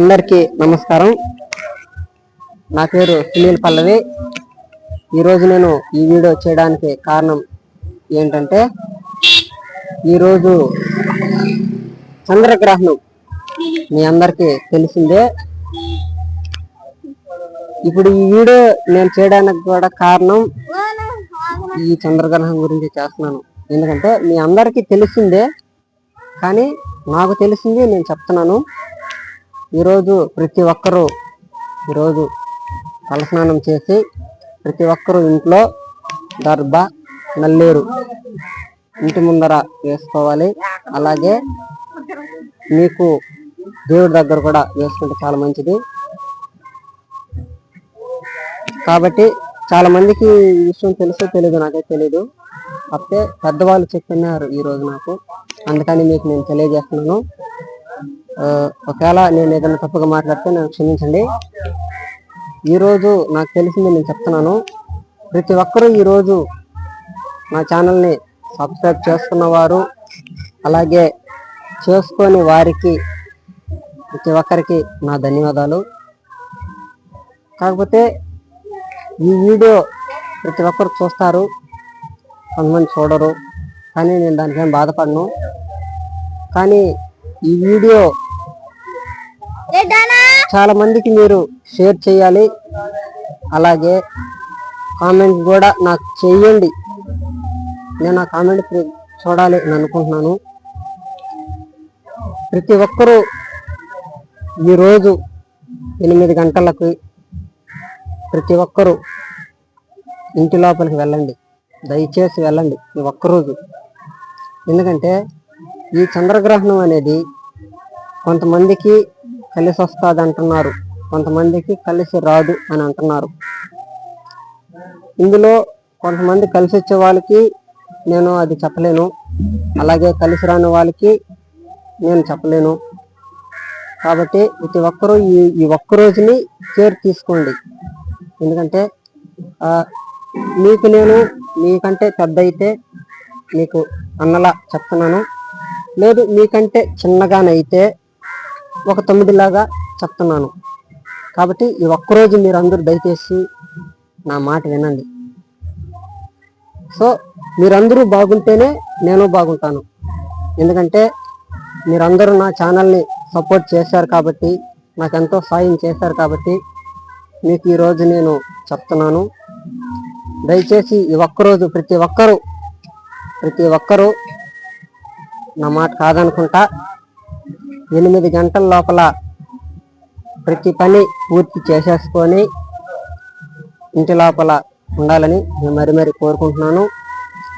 అందరికీ నమస్కారం. నా పేరు సునీల్ పల్లవి. ఈరోజు నేను ఈ వీడియో చేయడానికి కారణం ఏంటంటే ఈరోజు చంద్రగ్రహణం మీ అందరికీ తెలిసిందే. ఇప్పుడు ఈ వీడియో నేను చేయడానికి కూడా కారణం ఈ చంద్రగ్రహణం గురించి చేస్తున్నాను. ఎందుకంటే మీ అందరికీ తెలిసిందే కానీ నాకు తెలిసింది నేను చెప్తున్నాను. ఈరోజు ప్రతి ఒక్కరూ ఈరోజు తలస్నానం చేసి ప్రతి ఒక్కరూ ఇంట్లో దర్భ నల్లేరు ఇంటి ముందర వేసుకోవాలి. అలాగే మీకు దేవుడి దగ్గర కూడా వేసుకుంటే చాలా మంచిది. కాబట్టి చాలా మందికి ఈ విషయం తెలుసో తెలియదు నాకే తెలియదు అప్పుడే పెద్దవాళ్ళు చెప్తున్నారు ఈరోజు నాకు. అందుకని మీకు నేను తెలియజేస్తున్నాను. ఒకవేళ నేను ఏదైనా తప్పుగా మాట్లాడితే నన్ను క్షమించండి. ఈరోజు నాకు తెలిసింది నేను చెప్తున్నాను. ప్రతి ఒక్కరూ ఈరోజు నా ఛానల్ని సబ్స్క్రైబ్ చేసుకున్నవారు అలాగే చేసుకొని వారికి ప్రతి ఒక్కరికి నా ధన్యవాదాలు. కాకపోతే ఈ వీడియో ప్రతి ఒక్కరు చూస్తారు కొంతమంది చూడరు. కానీ నేను దానికేం బాధపడను. కానీ ఈ వీడియో చాలా మందికి మీరు షేర్ చేయాలి. అలాగే కామెంట్ కూడా నాకు చేయండి. నేను ఆ కామెంట్ చూడాలి అని అనుకుంటున్నాను. ప్రతి ఒక్కరూ ఈరోజు ఎనిమిది గంటలకు ప్రతి ఒక్కరూ ఇంటి లోపలికి వెళ్ళండి. దయచేసి వెళ్ళండి ఈ ఒక్కరోజు. ఎందుకంటే ఈ చంద్రగ్రహణం అనేది కొంతమందికి కలిసి వస్తుంది అంటున్నారు కొంతమందికి కలిసి రాదు అని అంటున్నారు. ఇందులో కొంతమంది కలిసి వచ్చే వాళ్ళకి నేను అది చెప్పలేను. అలాగే కలిసి రాని వాళ్ళకి నేను చెప్పలేను. కాబట్టి ప్రతి ఒక్కరూ ఈ ఈ ఒక్క రోజుని కేర్ తీసుకోండి. ఎందుకంటే మీకు నేను మీకంటే పెద్ద అయితే మీకు అన్నలా చెప్తున్నాను. లేదు మీకంటే చిన్నగానైతే ఒక తొమ్మిదిలాగా చెప్తున్నాను. కాబట్టి ఈ ఒక్కరోజు మీరు అందరూ దయచేసి నా మాట వినండి. సో మీరందరూ బాగుంటేనే నేను బాగుంటాను. ఎందుకంటే మీరందరూ నా ఛానల్ని సపోర్ట్ చేశారు కాబట్టి నాకు ఎంతో సాయం చేశారు కాబట్టి మీకు ఈరోజు నేను చెప్తున్నాను. దయచేసి ఈ ఒక్కరోజు ప్రతి ఒక్కరూ ప్రతి ఒక్కరూ నా మాట కాదనుకుంటా. ఎనిమిది గంటల లోపల ప్రతి పని పూర్తి చేసేసుకొని ఇంటి లోపల ఉండాలని నేను మరి మరి కోరుకుంటున్నాను.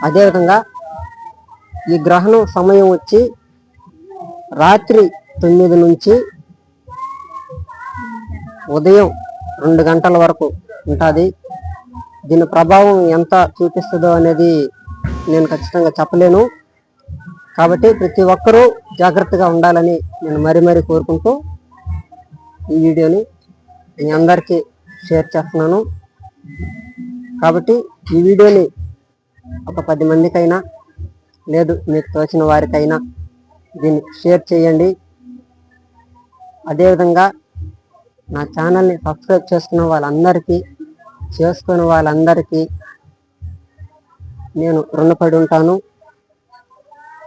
అదేవిధంగా ఈ గ్రహణం సమయం వచ్చి రాత్రి తొమ్మిది నుంచి ఉదయం రెండు గంటల వరకు ఉంటుంది. దీని ప్రభావం ఎంత చూపిస్తుందో అనేది నేను ఖచ్చితంగా చెప్పలేను. కాబట్టి ప్రతి ఒక్కరూ జాగ్రత్తగా ఉండాలని నేను మరి మరి కోరుకుంటూ ఈ వీడియోని మీ అందరికీ షేర్ చేస్తున్నాను. కాబట్టి ఈ వీడియోని ఒక పది మందికైనా లేదు మీకు తోచిన వారికైనా దీన్ని షేర్ చేయండి. అదేవిధంగా నా ఛానల్ని సబ్స్క్రైబ్ చేసుకున్న వాళ్ళందరికీ చేసుకున్న వాళ్ళందరికీ నేను రుణపడి ఉంటాను.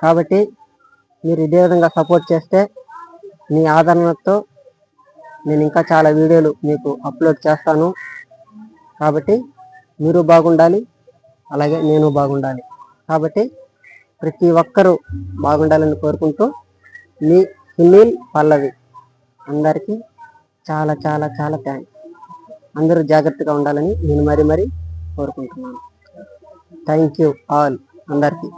కాబట్టి మీరు ఇదే విధంగా సపోర్ట్ చేస్తే మీ ఆదరణతో నేను ఇంకా చాలా వీడియోలు మీకు అప్లోడ్ చేస్తాను. కాబట్టి మీరు బాగుండాలి అలాగే నేను బాగుండాలి. కాబట్టి ప్రతి ఒక్కరూ బాగుండాలని కోరుకుంటూ మీ సునీల్ పల్లవి అందరికీ చాలా చాలా చాలా థ్యాంక్స్ అందరూ జాగ్రత్తగా ఉండాలని నేను మరి మరి కోరుకుంటున్నాను. థ్యాంక్ యూ ఆల్ అందరికీ.